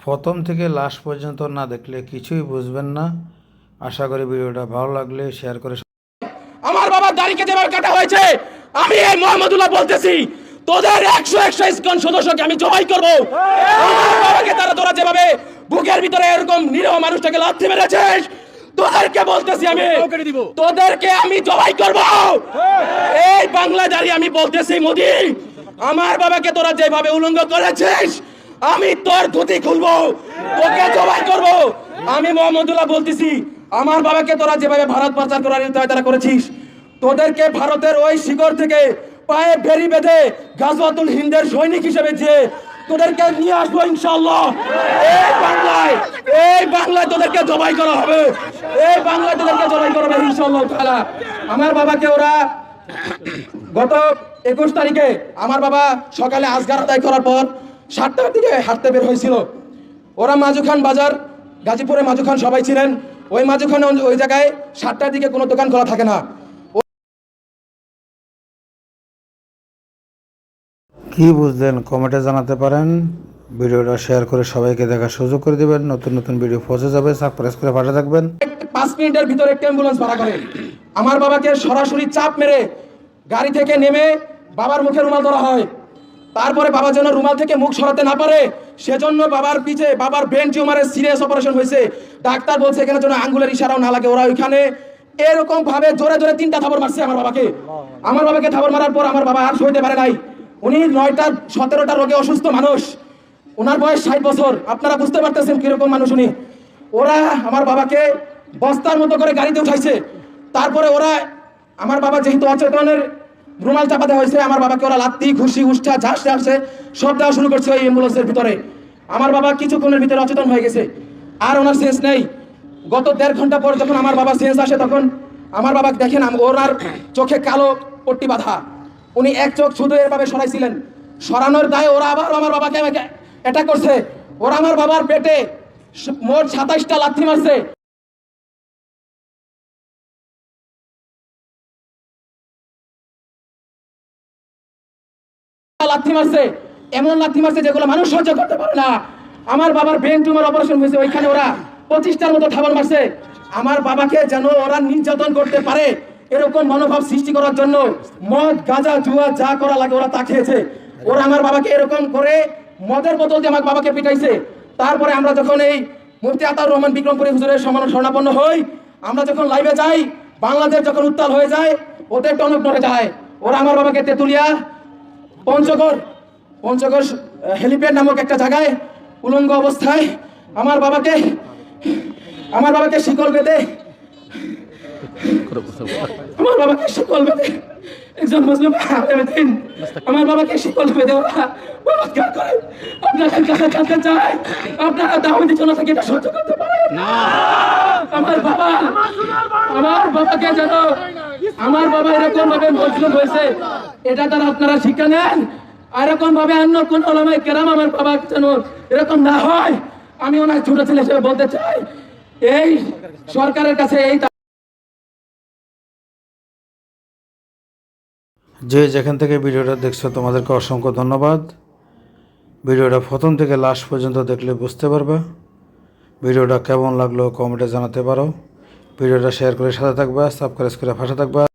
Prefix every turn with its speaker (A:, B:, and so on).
A: প্রথম থেকে লাস্ট পর্যন্ত না দেখলে কিছুই বুঝবেন না। আশা করি ভিডিওটা ভালো লাগলে শেয়ার করে
B: আমার বাবার দাড়িকে যেভাবে কাটা হয়েছে। আমি এই মোহাম্মদুল্লাহ বলতেছি তোদের একশো একশো ইসকন সদস্যকে আমি জবাই করব। আমার বাবাকে তারা তোরা যেভাবে বুকের ভিতরে এরকম নিরহ মানুষটাকে লাথি মেরেছিস তোদেরকে বলতেছি আমি তোদেরকে আমি জবাই করব। এই বাংলা দাঁড়িয়ে আমি বলতেছি মোদি আমার বাবাকে তোরা যেভাবে উলঙ্গ করেছিস আমি তোর ধুতি খুলবো, তোকে জবাই করব। আমি মোহাম্মদুল্লাহ বলতেছি, আমার বাবাকে তোরা যেভাবে ভারত পাচার করার তারা করেছিস, তোদেরকে ভারতের ওই শিকড় থেকে পায়ে বেরি বেঁধে গাজওয়াতুল হিন্দের সৈনিক হিসেবে যে তোদেরকে নিয়ে আসব ইনশাল্লাহ এই বাংলায় এই বাংলায় তোদেরকে জবাই করা হবে। এই বাংলায় তোদেরকে জবাই করা হবে ইনশাল্লাহ তাআলা। আমার বাবাকে ওরা গত একুশ তারিখে, আমার বাবা সকালে আজগার আদায় করার পর সাতটার দিকে হাঁটতে বের হয়েছিল। ওরা মাজুখান বাজার গাজীপুরে মাজুখান সবাই ছিলেন। ওই মাজুখানে ওই জায়গায় সাতটার দিকে কোনো দোকান খোলা থাকে না।
A: কি বুঝলেন কমেন্টে জানাতে পারেন। ভিডিওটা শেয়ার করে সবাইকে দেখার সুযোগ করে দেবেন। নতুন নতুন ভিডিও পৌঁছে যাবে সাবস্ক্রাইব করে পাঠা থাকবেন।
B: পাঁচ মিনিটের ভিতরে একটা অ্যাম্বুলেন্স ভাড়া করে। আমার বাবাকে সরাসরি চাপ মেরে গাড়ি থেকে নেমে বাবার মুখে রুমাল ধরা হয়। তারপরে বাবা যেন রুমাল থেকে মুখ সরাতে না পারে। সেজন্য বাবার পিছে বাবার ব্রেন টিউমারের সিরিয়াস অপারেশন হয়েছে। ডাক্তার বলছে এখানে যেন আঙ্গুলের ইশারাও না লাগে, ওরা ওইখানে। এরকম ভাবে জোরে জোরে তিনটা থাবর মারছে আমার বাবাকে। আমার বাবাকে থাবর মারার পর আমার বাবা আর সইতে পারে নাই। উনি নয়টা সতেরোটা রোগে অসুস্থ মানুষ। ওনার বয়স ষাট বছর। আপনারা বুঝতে পারতেছেন কীরকম মানুষ উনি। ওরা আমার বাবাকে বস্তার মতো করে গাড়িতে উঠাইছে। তারপরে ওরা, আমার বাবা যেহেতু অচেতনের রুমাল চাপাতে হয়েছে, আমার বাবাকে ওরা লাত্তি, ঘুষি, উষ্ঠা ঝাঁস আসছে সব দেওয়া শুরু করছে ওই অ্যাম্বুলেন্সের ভিতরে। আমার বাবা কিছুক্ষণের ভিতরে অচেতন হয়ে গেছে, আর ওনার সেন্স নেই। গত দেড় ঘণ্টা পর যখন আমার বাবা সেন্স আসে, তখন আমার বাবা দেখেন ওনার চোখে কালো পট্টি বাঁধা। উনি এক চোখ শুধু এভাবে সরাইছিলেন। সরানোর দায়ে ওরা আবার আমার বাবাকে এটা করছে। ওরা আমার বাবার পেটে মোট সাতাইশটা লাথি মারছে। লাথি মারছে, এমন লাথি মারছে যেগুলো মানুষ সহ্য করতে পারে না। আমার বাবার ব্রেন টিউমার অপারেশন হয়েছে, ওইখানে ওরা পঁচিশটার মতো খাবার মারছে। আমার বাবাকে যেন ওরা নির্যাতন করতে পারে, এরকম মনোভাব সৃষ্টি করার জন্য মদ, গাঁজা, জুয়া যা করা লাগে ওরা তা খেয়েছে। ওরা আমার বাবাকে এরকম করে মদের বোতল দিয়ে আমার বাবাকে পিটাইছে। তারপরে আমরা যখন এই মুফতি আতাউর রহমান বিক্রমপুরী হুজুরের সমান স্বর্ণাপন্ন হই, আমরা যখন লাইভে যাই, বাংলাদেশ যখন উত্তাল হয়ে যায়, ওদের টনক নড়ে যায়। ওরা আমার বাবাকে তেতুলিয়া পঞ্চগড় পঞ্চগড় হেলিপ্যাড নামক একটা জায়গায় উলঙ্গ অবস্থায় আমার বাবাকে আমার বাবাকে শিকল বেঁধে, আমার বাবাকে শিকল বেঁধে একজন মুসলিম দিন। আমার বাবাকে শিকল বেঁধে ওরা করে। আপনাদের কাছে জানতে চাই। আপনারা দাওয়াতি জনতা কি এটা সহ্য করতে পারেন আমার বাবা আমার বাবাকে যেন আমার বাবা এরকম ভাবে মজলুম হয়েছে এটা তারা আপনারা শিক্ষা নেন। আর এরকম ভাবে অন্য কোন ওলামায়ে কেরাম আমার বাবা যেন এরকম না হয় আমি ওনার ছোট ছেলে হিসেবে বলতে চাই। এই সরকারের কাছে এই
A: যে যেখান থেকে ভিডিওটা দেখছ, তোমাদেরকে অসংখ্য ধন্যবাদ। ভিডিওটা প্রথম থেকে লাস্ট পর্যন্ত দেখলে বুঝতে পারবে ভিডিওটা কেমন লাগল, কমেন্টে জানাতে পারো। ভিডিওটা শেয়ার করে সাথে থাকবে, সাবস্ক্রাইব করে পাশে থাকবে।